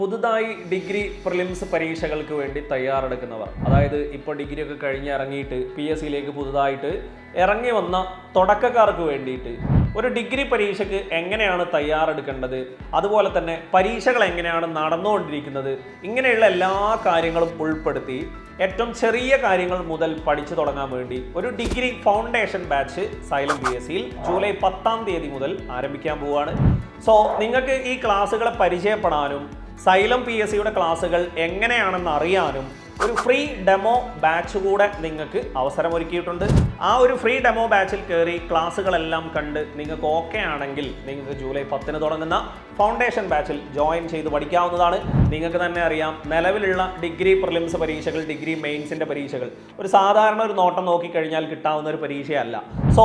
പുതുതായി degree prelims പരീക്ഷകൾക്ക് വേണ്ടി തയ്യാറെടുക്കുന്നവർ. അതായത് ഇപ്പോൾ ഡിഗ്രി ഒക്കെ കഴിഞ്ഞ് ഇറങ്ങിയിട്ട് പി എസ് സിയിലേക്ക് പുതുതായിട്ട് ഇറങ്ങി വന്ന തുടക്കക്കാർക്ക് വേണ്ടിയിട്ട് ഒരു ഡിഗ്രി പരീക്ഷയ്ക്ക് എങ്ങനെയാണ് തയ്യാറെടുക്കേണ്ടത്? അതുപോലെ തന്നെ പരീക്ഷകൾ എങ്ങനെയാണ് നടന്നുകൊണ്ടിരിക്കുന്നത്? ഇങ്ങനെയുള്ള എല്ലാ കാര്യങ്ങളും ഉൾപ്പെടുത്തി ഏറ്റവും ചെറിയ കാര്യങ്ങൾ മുതൽ പഠിച്ചു തുടങ്ങാൻ വേണ്ടി ഒരു degree foundation batch Xylem P S സിയിൽ ജൂലൈ പത്താം തീയതി മുതൽ ആരംഭിക്കാൻ പോവുകയാണ് സോ നിങ്ങൾക്ക് ഈ ക്ലാസ്സുകളെ പരിചയപ്പെടാനും സൈലം പി എസ് സിയുടെ ക്ലാസ്സുകൾ എങ്ങനെയാണെന്ന് അറിയാനും ഒരു ഫ്രീ ഡെമോ ബാച്ച് കൂടെ നിങ്ങൾക്ക് അവസരമൊരുക്കിയിട്ടുണ്ട് ആ ഒരു ഫ്രീ ഡെമോ ബാച്ചിൽ കയറി ക്ലാസ്സുകളെല്ലാം കണ്ട് നിങ്ങൾക്ക് ഓക്കെ ആണെങ്കിൽ നിങ്ങൾക്ക് ജൂലൈ പത്തിന് തുടങ്ങുന്ന ഫൗണ്ടേഷൻ ബാച്ചിൽ ജോയിൻ ചെയ്ത് പഠിക്കാവുന്നതാണ്. നിങ്ങൾക്ക് തന്നെ അറിയാം നിലവിലുള്ള ഡിഗ്രി പ്രിലിംസ് പരീക്ഷകൾ ഡിഗ്രി മെയിൻസിന്റെ പരീക്ഷകൾ ഒരു സാധാരണ ഒരു നോട്ടം നോക്കിക്കഴിഞ്ഞാൽ കിട്ടാവുന്ന ഒരു പരീക്ഷയല്ല. സോ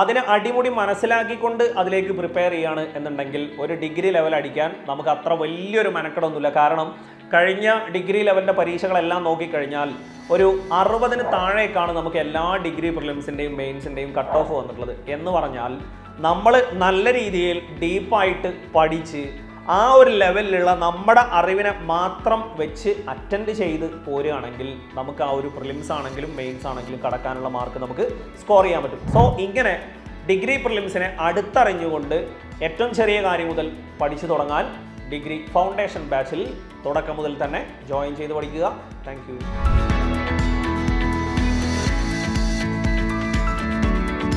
അതിനെ അടിമുടി മനസ്സിലാക്കിക്കൊണ്ട് അതിലേക്ക് പ്രിപ്പയർ ചെയ്യാണ് എന്നുണ്ടെങ്കിൽ ഒരു ഡിഗ്രി ലെവൽ അടിക്കാൻ നമുക്ക് അത്ര വലിയൊരു മെനക്കെടൊന്നുമില്ല. കാരണം കഴിഞ്ഞ ഡിഗ്രി ലെവലിന്റെ പരീക്ഷകളെല്ലാം നോക്കിക്കഴിഞ്ഞാൽ ഒരു അറുപതിന് താഴേക്കാണ് നമുക്ക് എല്ലാ ഡിഗ്രി പ്രിലിംസിന്റെയും മെയിൻസിന്റെയും കട്ട് ഓഫ് വന്നിട്ടുള്ളത് എന്ന് പറഞ്ഞാൽ നമ്മൾ നല്ല രീതിയിൽ ഡീപ്പായിട്ട് പഠിച്ച് ആ ഒരു ലെവലിലുള്ള നമ്മുടെ അറിവിനെ മാത്രം വെച്ച് അറ്റൻഡ് ചെയ്ത് പോരുകയാണെങ്കിൽ നമുക്ക് ആ ഒരു പ്രിലിംസ് ആണെങ്കിലും മെയിൻസ് ആണെങ്കിലും കടക്കാനുള്ള മാർക്ക് നമുക്ക് സ്കോർ ചെയ്യാൻ പറ്റും. സോ ഇങ്ങനെ ഡിഗ്രി പ്രിലിംസിനെ അടുത്തറിഞ്ഞുകൊണ്ട് ഏറ്റവും ചെറിയ കാര്യം മുതൽ പഠിച്ചു തുടങ്ങാൻ ഡിഗ്രി ഫൗണ്ടേഷൻ ബാച്ചിൽ തുടക്കം മുതൽ തന്നെ ജോയിൻ ചെയ്ത് പഠിക്കുക. താങ്ക്